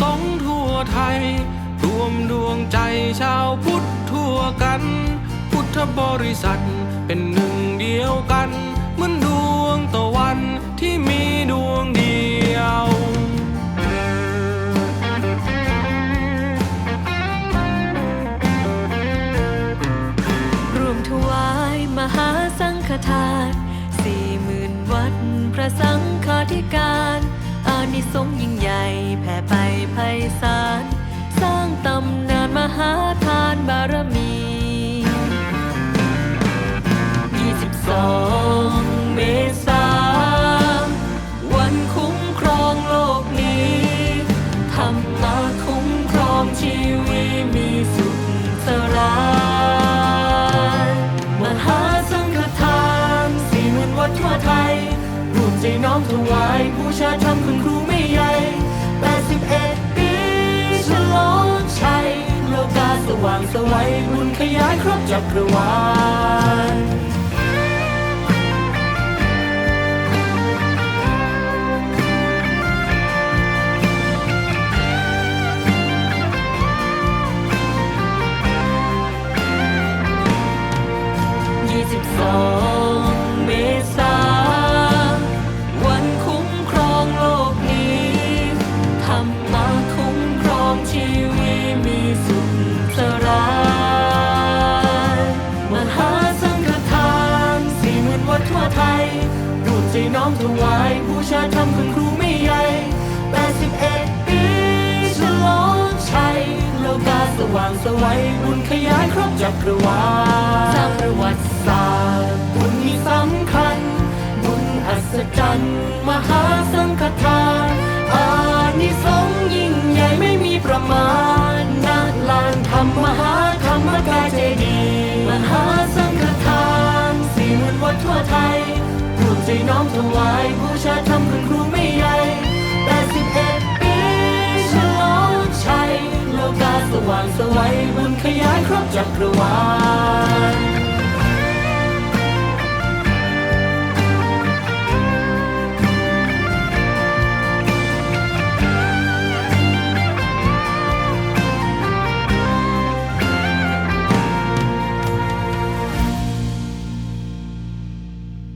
สงฆ์ทั่วไทย รวมดวงใจชาวพุทธทั่วกัน พุทธบริษัทเป็นหนึ่งเดียวกันเหมือนดวงตะวันที่มีดวงเดียวรวมถวายมหาสังฆทานสี่หมื่นวัดพระสังฆาธิการ อานิสงยิ่งใหญ่แผ่ไปไพศาลสร้างตำนานมหาทานบารมี 22 เมษาวันคุ้มครองโลกนี้ธรรมาคุ้มครองชีวิตมีสุขสรานมหาสังฆทานสี่หมื่นวัดทั่วไทย รวมใจน้อมถวายบูชาธรรมคุณครูไม่ใหญ่81ปีฉลองชัยโลกาสว่างสวัยบุญขยายครอบจักรวาล22 ไทยรวมใจน้อมถวายบูชาธรรมคุณครูไม่ใหญ่81 ปีฉลองชัยโลกาสว่างสวัยบุญขยายครอบจักรวาลสร้างประวัติศาสตร์บุญนี้สำคัญ บุญอัศจรรย์มหาสังฆทานอานิสงส์ยิ่งใหญ่ไม่มีประมาณณลานธรรมมหาธรรมกายเจดี ว่างสวัยบุญขยายครอบจักรวาล